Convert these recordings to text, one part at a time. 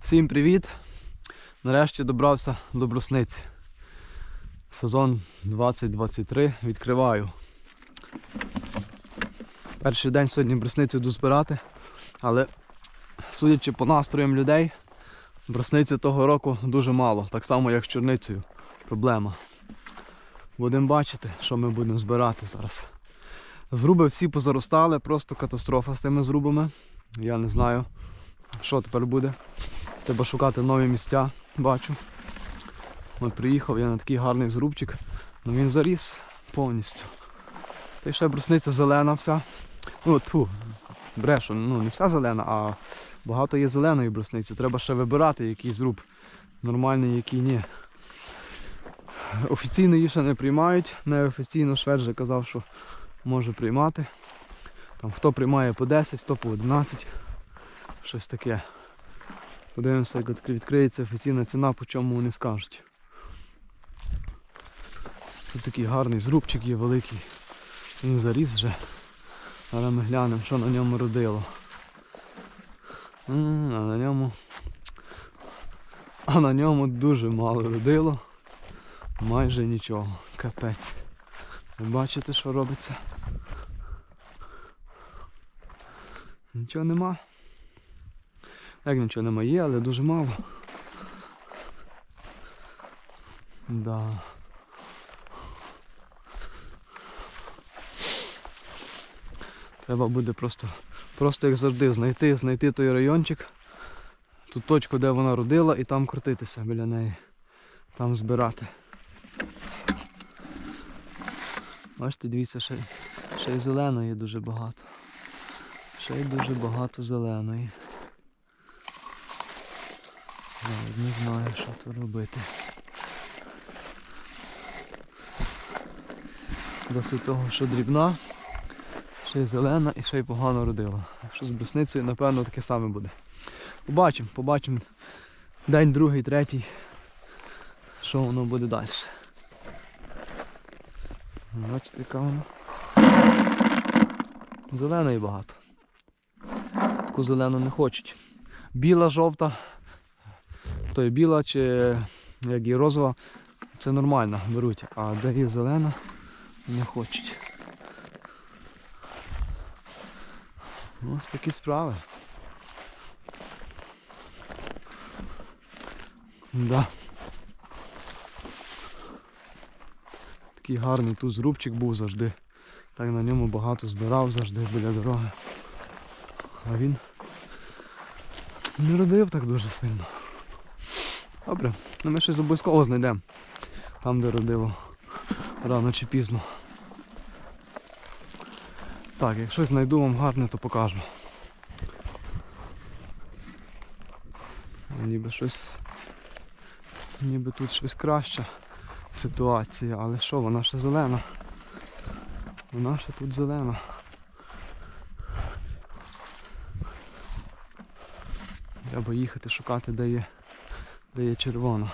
Всім привіт! Нарешті добрався до брусниці. Сезон 2023 відкриваю. Перший день сьогодні брусницю йду збирати, але судячи по настроям людей, брусниці того року дуже мало, так само як з чорницею. Проблема. Будемо бачити, що ми будемо збирати зараз. Зруби всі позаростали, просто катастрофа з тими зрубами. Я не знаю, що тепер буде. Треба шукати нові місця, бачу. От приїхав я на такий гарний зрубчик, ну він заріс повністю. Та й ще брусниця зелена вся. Ну, тьфу, брешу, ну не вся зелена, а багато є зеленої брусниці. Треба ще вибирати, який зруб нормальний, який ні. Офіційно її ще не приймають, неофіційно швед же казав, що може приймати. Там хто приймає по 10, хто по 11, щось таке. Подивимося, як відкриється офіційна ціна, по чому вони скажуть. Тут такий гарний зрубчик є великий. Він заріс вже. Зараз ми глянемо, що на ньому родило. А на ньому. А на ньому дуже мало родило. Майже нічого. Капець. Ви бачите, що робиться? Нічого нема. Як нічого нема є, але дуже мало. Да. Треба буде просто, просто як завжди, знайти, знайти той райончик, ту точку, де вона родила, і там крутитися біля неї. Там збирати. Бачите, дивіться, ще, ще й зеленої дуже багато. Ще й дуже багато зеленої. Навіть не знаю, що тут робити. Досить того, що дрібна, ще й зелена і ще й погано родила. Якщо з брусницею, напевно, таке саме буде. Побачимо, побачимо день, другий, третій, що воно буде далі. Бачите, яка вона. Зеленої багато. Таку зелену не хочуть. Біла, жовта, то є біла чи як і розова, це нормально беруть, а де є зелена, не хочуть. Ось такі справи. Да. Такий гарний тут зрубчик був завжди. Так на ньому багато збирав завжди біля дороги. А він не родив так дуже сильно. Добре, ну ми щось обов'язково знайдемо. Там, де родило рано чи пізно. Так, якщо знайду вам гарне, то покажу. Ніби щось. Ніби тут щось краща ситуація, але що, вона ще зелена. Вона ще тут зелена. Треба їхати шукати, де є, де є червона.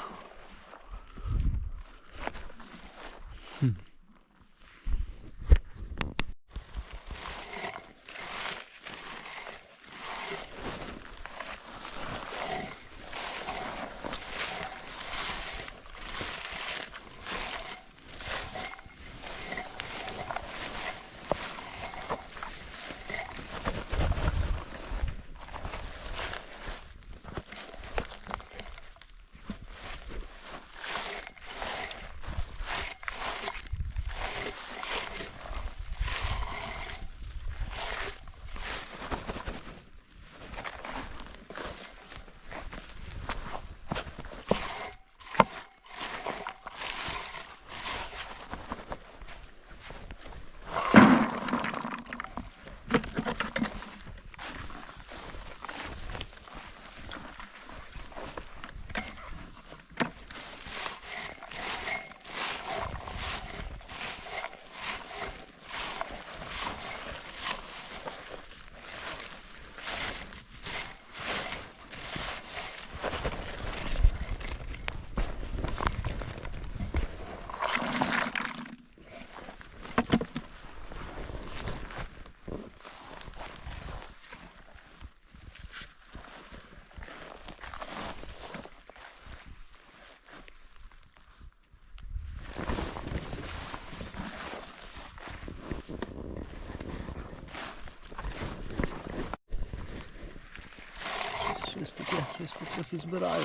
Щось потрохи збираю.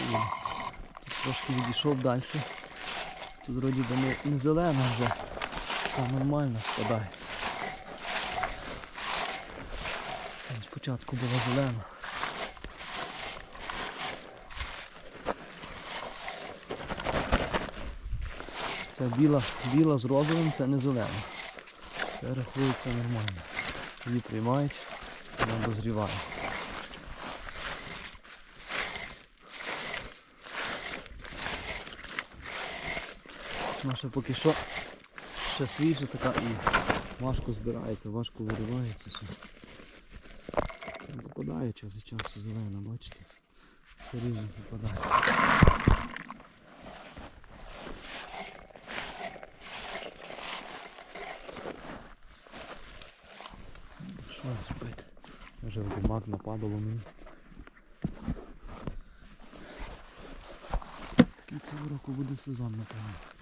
Тут трошки відійшов далі. Тут вроді би не, не зелена вже, а нормально складається. Спочатку була зелена. Це біла, біла з розовим, це не зелена. Це рахується нормально. Її приймають, вона дозріває. Наша поки що ще свіжа така і важко збирається, важко виривається ще. Попадає час від часу зелена, бачите? Все рівно попадає. Що зробити? Вже в димак нападало мені. Такий цього року буде сезон, напевно.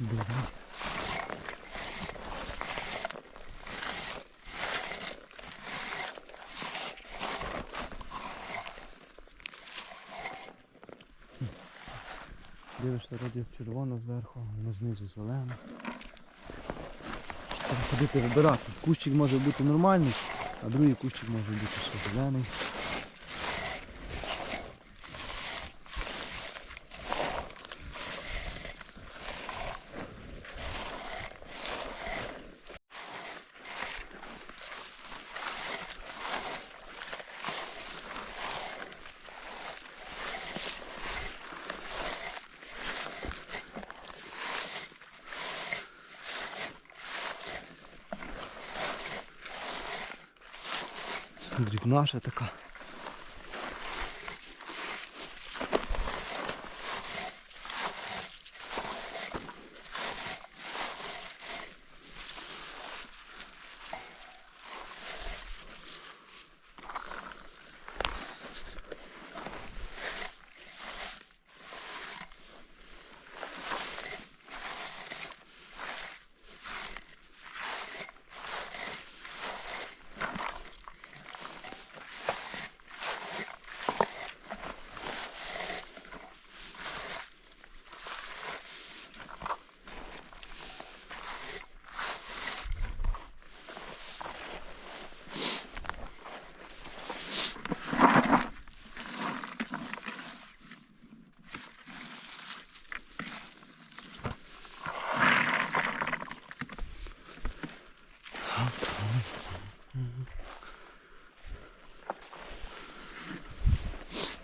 Дивний. Дивишся, вроді червона зверху, а воно знизу зелена. Треба ходити вибирати. Кущик може бути нормальний, а другий кущик може бути ще зелений. Дрібнаша така.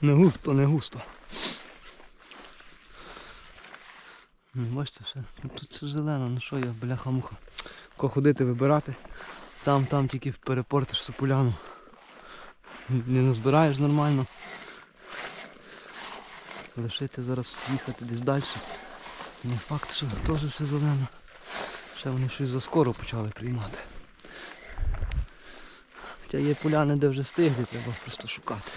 Не густо, не густо. Ну, Бачите, ще, ну, тут все зелено, ну що я, бляха-муха. Ко ходити, вибирати. Там, там тільки перепортиш всю поляну. Не назбираєш нормально. Лишити зараз їхати десь далі. Не факт, що теж ще зелено. Ще вони щось заскоро почали приймати. Хоча є поляни, де вже стигли, треба просто шукати.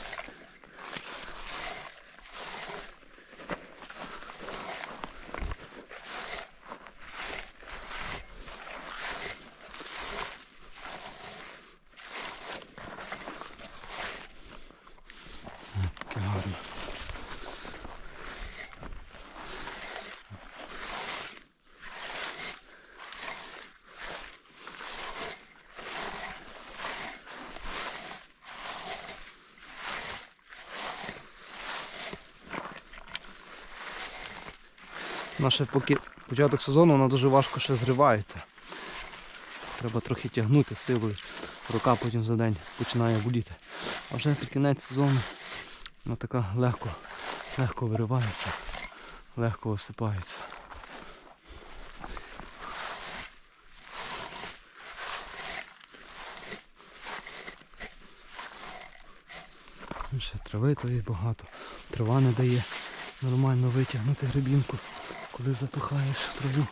Наше поки початок сезону вона дуже важко ще зривається. Треба трохи тягнути силою. Рука потім за день починає боліти. А вже під кінець сезону вона така легко, легко виривається, легко осипається. Ще трави тої багато. Трава не дає нормально витягнути грибінку, коли запихаєш траву.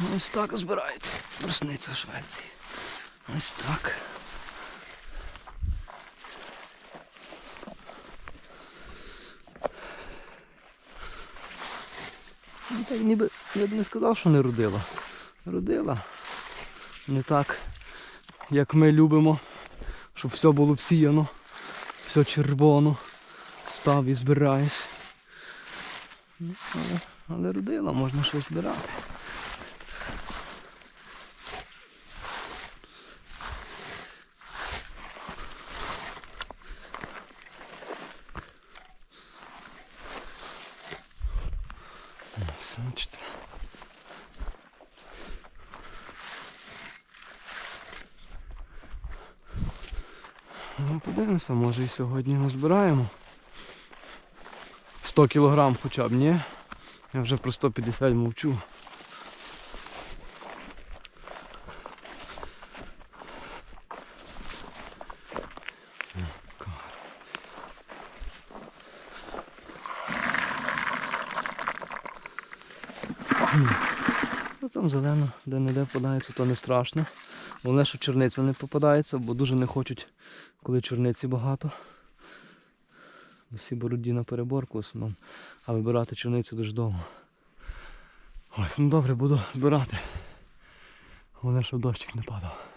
Ну, Ось так збирається брусниця в Швеції. Ось так. Ну, Так ніби я б не сказав, що не родила. Родила. Не так, як ми любимо, щоб все було всіяно, все червоно, став і збираєш. Ну, але, але родила, можна щось збирати. Ось, бачите. Ну, подивимося, може і сьогодні назбираємо. 100 кілограм хоча б, ні? Я вже про 150 мовчу. Ну там зелено, де не де подається, то не страшно. Головне, що чорниця не попадається, бо дуже не хочуть, коли чорниці багато. Всі беруть на переборку в основному, а вибирати чорницю дуже довго. Ось, ну добре, буду збирати. Головне, щоб дощик не падав.